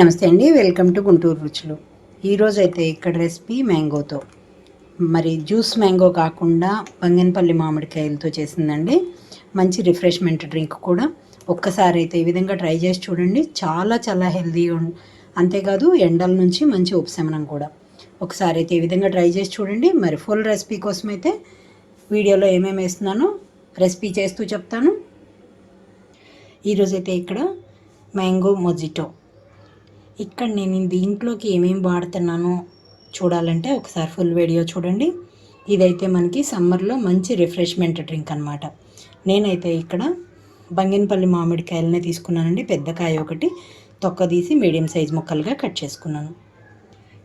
నమస్తే అండి welcome to Guntur రుచులు. ఈరోజు అయితే ఇక్కడ రెసిపీ మ్యాంగోతో. మరి జ్యూస్ మ్యాంగో కాకుండా బంగన్పల్లి మామిడికాయలతో చేసిందండి. మంచి రిఫ్రెష్మెంట్ డ్రింక్ కూడా. ఒక్కసారి అయితే ఈ విధంగా ట్రై చేసి చూడండి. చాలా చాలా హెల్దీ అంతేకాదు ఎండల నుంచి మంచి ఉపశమనం కూడా. ఒకసారి అయితే ఈ విధంగా ట్రై చేసి చూడండి. మరి ఫుల్ రెసిపీ కోసం అయితే వీడియోలో ఏమేమి వేస్తున్నానో రెసిపీ చేస్తూ చెప్తాను. ఈరోజైతే ఇక్కడ మ్యాంగో మొజిటో. ఇక్కడ నేను దీంట్లోకి ఏమేమి వాడుతున్నానో చూడాలంటే ఒకసారి ఫుల్ వీడియో చూడండి. ఇదైతే మనకి సమ్మర్లో మంచి రిఫ్రెష్మెంట్ డ్రింక్ అనమాట నేనైతే ఇక్కడ బంగినపల్లి మామిడికాయలనే తీసుకున్నానండి. పెద్ద కాయ ఒకటి. తొక్క తీసి మీడియం సైజ్ ముక్కలుగా కట్ చేసుకున్నాను.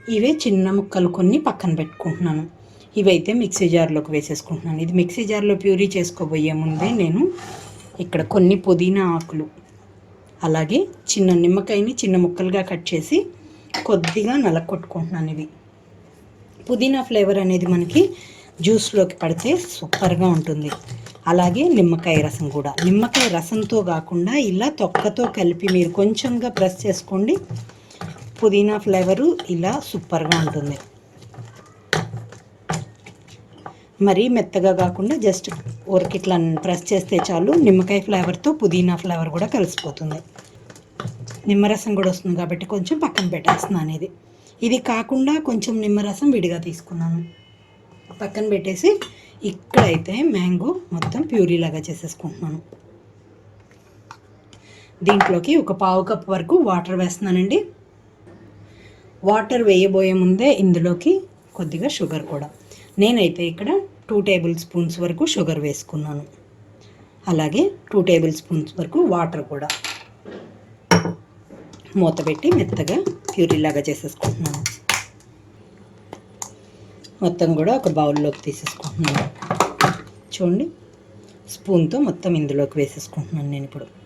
ఇవే చిన్న ముక్కలు కొన్ని పక్కన పెట్టుకుంటున్నాను. ఇవైతే మిక్సీ జార్లోకి వేసేసుకుంటున్నాను. ఇది మిక్సీ జార్లో ప్యూరీ చేసుకోబోయే ముందే నేను ఇక్కడ కొన్ని పుదీనా ఆకులు అలాగే చిన్న నిమ్మకాయని చిన్న ముక్కలుగా కట్ చేసి కొద్దిగా నలకొట్టుకుంటున్నాను ఇవి. పుదీనా ఫ్లేవర్ అనేది మనకి జ్యూస్లోకి పడితే సూపర్గా ఉంటుంది. అలాగే నిమ్మకాయ రసం కూడా. నిమ్మకాయ రసంతో కాకుండా ఇలా తొక్కతో కలిపి మీరు కొంచెంగా ప్రెస్ చేసుకోండి. పుదీనా ఫ్లేవరు ఇలా సూపర్గా ఉంటుంది. మరీ మెత్తగా కాకుండా జస్ట్ ఊరికి ప్రెస్ చేస్తే చాలు నిమ్మకాయ ఫ్లేవర్తో పుదీనా ఫ్లేవర్ కూడా కలిసిపోతుంది. నిమ్మరసం కూడా వస్తుంది కాబట్టి కొంచెం పక్కన పెట్టేస్తున్నాను ఇది ఇది కాకుండా కొంచెం నిమ్మరసం విడిగా తీసుకున్నాను. పక్కన పెట్టేసి ఇక్కడైతే మ్యాంగో మొత్తం ప్యూరీ లాగా చేసేసుకుంటున్నాను. దీంట్లోకి ఒక పావు కప్ వరకు వాటర్ వేస్తున్నానండి. వాటర్ వేయబోయే ముందే ఇందులోకి కొద్దిగా షుగర్ కూడా. నేనైతే ఇక్కడ టూ టేబుల్ స్పూన్స్ వరకు షుగర్ వేసుకున్నాను. అలాగే టూ టేబుల్ స్పూన్స్ వరకు వాటర్ కూడా. మూత పెట్టి మెత్తగా ప్యూరీలాగా చేసేసుకుంటున్నాను. మొత్తం కూడా ఒక బౌల్లోకి తీసేసుకుంటున్నాను. చూడండి స్పూన్తో మొత్తం ఇందులోకి వేసేసుకుంటున్నాను నేను ఇప్పుడు.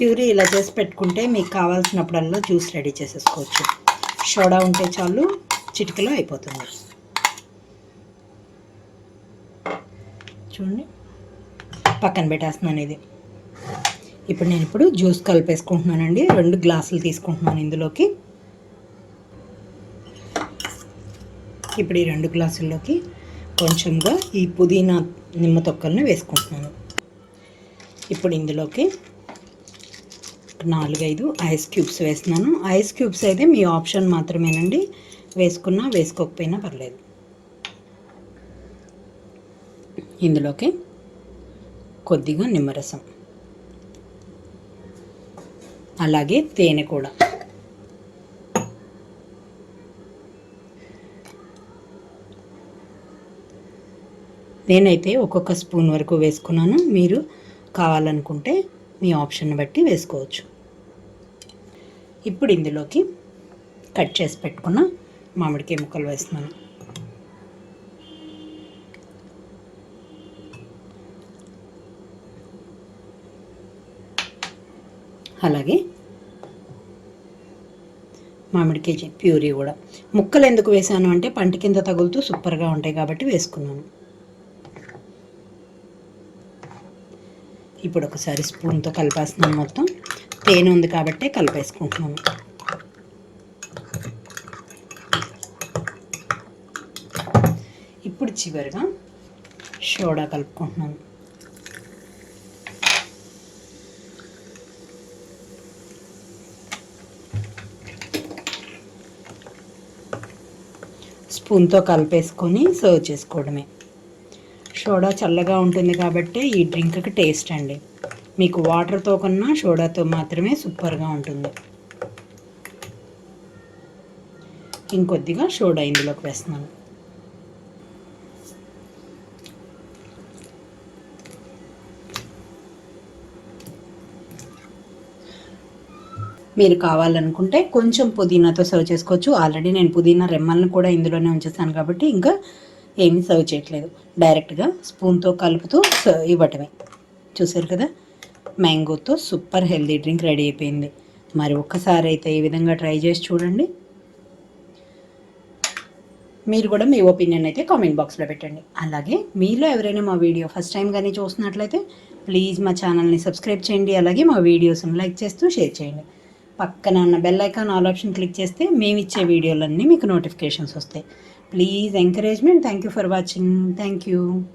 ప్యూరీ ఇలా చేసి పెట్టుకుంటే మీకు కావాల్సినప్పుడల్లా జ్యూస్ రెడీ చేసేసుకోవచ్చు. సోడా ఉంటే చాలు చిటికలో అయిపోతుంది. చూడండి పక్కన పెట్టేస్తున్నాను ఇది. ఇప్పుడు నేను ఇప్పుడు జ్యూస్ కలిపేసుకుంటున్నానండి. రెండు గ్లాసులు తీసుకుంటున్నాను ఇందులోకి. ఇప్పుడు ఈ రెండు గ్లాసుల్లోకి కొంచెంగా ఈ పుదీనా నిమ్మ తొక్కల్ని వేసుకుంటున్నాను. ఇప్పుడు ఇందులోకి నాలుగైదు ఐస్ క్యూబ్స్ వేస్తున్నాను. ఐస్ క్యూబ్స్ అయితే మీ ఆప్షన్ మాత్రమేనండి. వేసుకున్నా వేసుకోకపోయినా పర్లేదు. ఇందులోకి కొద్దిగా నిమ్మరసం. అలాగే తేనె కూడా. నేనైతే ఒక్కొక్క స్పూన్ వరకు వేసుకున్నాను. మీరు కావాలనుకుంటే మీ ఆప్షన్ బట్టి వేసుకోవచ్చు. ఇప్పుడు ఇందులోకి కట్ చేసి పెట్టుకున్న మామిడికాయ ముక్కలు వేస్తున్నాను. అలాగే మామిడికాయ ప్యూరీ కూడా. ముక్కలు ఎందుకు వేసాను అంటే పంట కింద తగులుతూ సూపర్గా ఉంటాయి కాబట్టి వేసుకున్నాను. ఇప్పుడు ఒకసారి స్పూన్తో కలిపేస్తున్నాను మొత్తం. తేనె ఉంది కాబట్టి కలిపేసుకుంటున్నాను. ఇప్పుడు చివరిగా సోడా కలుపుకుంటున్నాను. స్పూన్తో కలిపేసుకొని సర్వ్ చేసుకోవడమే. సోడా చల్లగా ఉంటుంది కాబట్టి ఈ డ్రింక్కి టేస్ట్ అండి. మీకు వాటర్తో కన్నా సోడాతో మాత్రమే సూపర్గా ఉంటుంది. ఇంకొద్దిగా సోడా ఇందులోకి వేస్తున్నాను. మీరు కావాలనుకుంటే కొంచెం పుదీనాతో సర్వ్ చేసుకోవచ్చు. ఆల్రెడీ నేను పుదీనా రెమ్మల్ని కూడా ఇందులోనే ఉంచేస్తాను కాబట్టి ఇంకా ఏమీ సర్వ్ చేయట్లేదు. డైరెక్ట్గా స్పూన్తో కలుపుతూ ఇవ్వటమే. చూసారు కదా? మ్యాంగోతో సూపర్ హెల్దీ డ్రింక్ రెడీ అయిపోయింది. మరి ఒక్కసారి అయితే ఈ విధంగా ట్రై చేసి చూడండి. మీరు కూడా మీ ఒపీనియన్ అయితే కామెంట్ బాక్స్లో పెట్టండి. అలాగే మీలో ఎవరైనా మా వీడియో ఫస్ట్ టైం కానీ చూస్తున్నట్లయితే ప్లీజ్ మా ఛానల్ని సబ్స్క్రైబ్ చేయండి. అలాగే మా వీడియోస్ని లైక్ చేస్తూ షేర్ చేయండి. పక్కన ఉన్న bell icon all option click చేస్తే మేము ఇచ్చే వీడియోలన్నీ మీకు నోటిఫికేషన్స్ వస్తాయి. Please encouragement. Thank you for watching. Thank you.